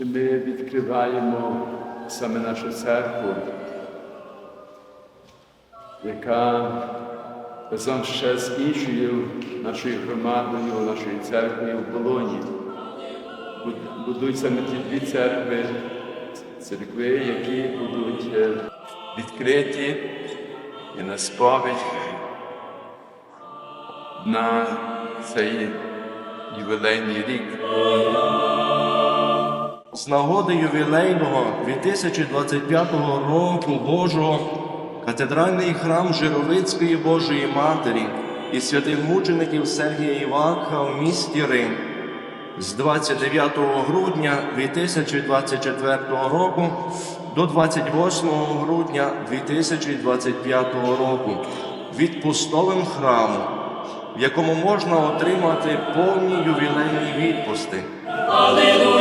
Ми відкриваємо саме нашу церкву, яка разом ще з іншою нашою громадою, нашою церквою в Болоні. Буд- Будуть саме ті дві церкви, церкви, які будуть е, відкриті і на сповідь на цей ювілейний рік. З нагоди ювілейного 2025 року Божого катедральний храм Жировицької Божої Матері і святих мучеників Сергія Івака в місті Рим з 29 грудня 2024 року до 28 грудня 2025 року відпустовим храмом, в якому можна отримати повні ювілейні відпусти. Алілуя!